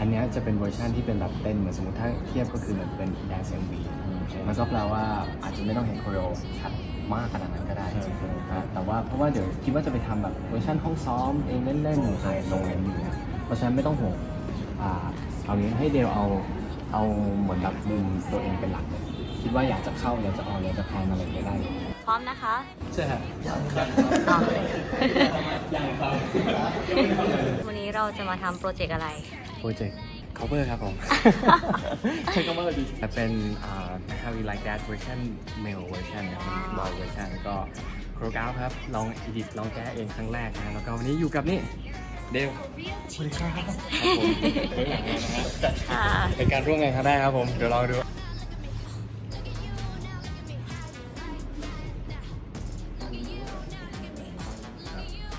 อันเนี้ยจะเป็นเวอร์ชันที่เป็นแบบเต้นเหมือนสมมติถ้าเทียบก็คือเหมือนเป็น dance MV มันก็แปลว่าอาจจะไม่ต้องเห็นโคโรชัดมากขนาดนั้นก็ได้นะแต่ว่าเพราะว่าเดี๋ยวคิดว่าจะไปทำแบบเวอร์ชันห้องซ้อมเองเล่นๆใส่ลงเอ็มวีนะเพราะฉะนั้นไม่ต้องห่วงอ่าเอางี้ให้เดลเอาเอาเหมือนแบบมุมตัวเองเป็นหลักเลยคิดว่าอยากจะเข้าอยากจะออกอยากจะแพลนอะไรอย่างเงี้ยได้เลยพร้อมนะคะ ใช่ครับอ๋อเลยยังครับ วันนี้เราจะมาทำโปรเจกต์อะไร โปรเจกต์ cover ครับผม ใช้ cover ดีแต่เป็นอ่า how we like that version male version นะครับว้าว boy version ก็โครกราฟครับ ลอง edit ลองแก้เองครั้งแรกนะ แล้วก็วันนี้อยู่กับนี่ เดวสวัสดีครับครับผมเบื้องหลังเลยนะฮะค่ะเป็นการร่วมงานครั้งแรกครับผม เดี๋ยวลองดู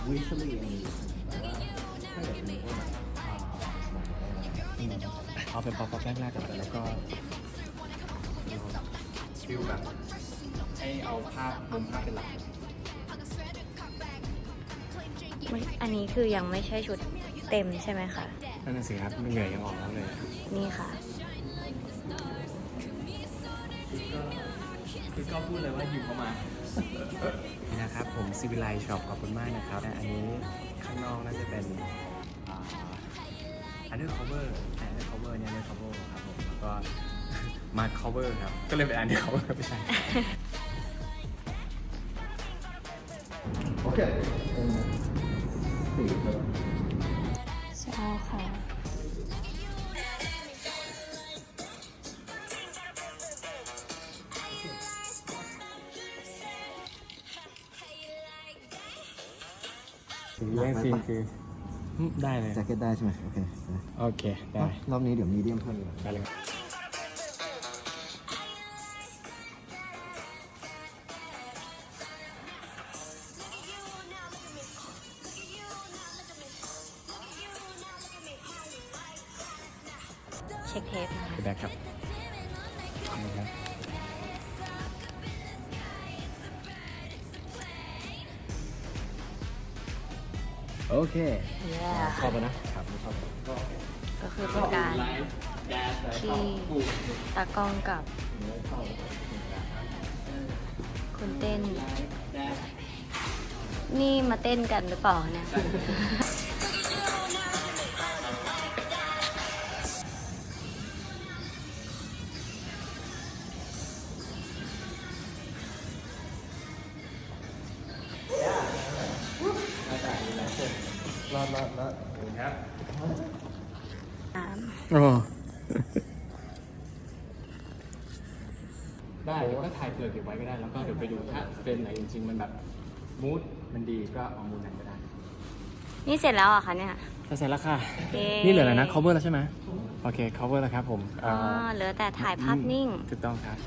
visually เอาเป็นป๊อปๆแรกๆก่อนแล้วก็ฟิลแบบให้เอาภาพมุมภาพเป็นหลักไม่อันนี้คือยังไม่ใช่ชุดเต็มใช่ไหมคะ นั่นน่ะสิครับเหงื่อยังออกแล้วเลยนี่ค่ะคือก็พูดเลยว่าอยู่เข้ามา นี่นะครับผมซิวิไลช็อปขอบคุณมากนะครับและอันนี้ข้างนอกน่าจะเป็น อันเดอร์ cover อันเดอร์ cover เนี่ย under cover ครับผมแล้วก็ มา cover ครับก็เลยเป็นอันเดอร์ cover ไม่ใช่โอเคใช่ค่ะสิ่งที่แย่งซีนคือ ได้เลยแจ็คเก็ตได้ใช่ไหมโอเคโอเค ได้รอบนี้เดี๋ยวมีเดียมเพิ่มอีกได้เลยเช็คเทปนะคะพี่แบ็คครับนี่ครับ โอเคเย้ชอบปะนะครับไม่ชอบก็ก็คือเป็นการที่ตากล้องกับคุณเต้น นี่มาเต้นกันหรือเปล่าเนี่ย รอดรอดรอดครับน้โอ้ได้เดี๋ยวก็ถ่ายเผื่อเก็บไว้ก็ได้ แล้วก็เดี๋ยวไปดูถ้าเฟรมไหนจริงๆ มันแบบมูดมันดีก็เอามูดนั้นก็ได้ำนี่เสร็จแล้วเหรอะคะเนี่ย จะเสร็จแล้วค่ะ เย้ นี่เหลืออะไรนะ cover แล้วใช่ไหมโอเค cover แล้วครับผมอ๋อเหลือแต่ถ่ายภาพนิ่ง ถูกต้องครับ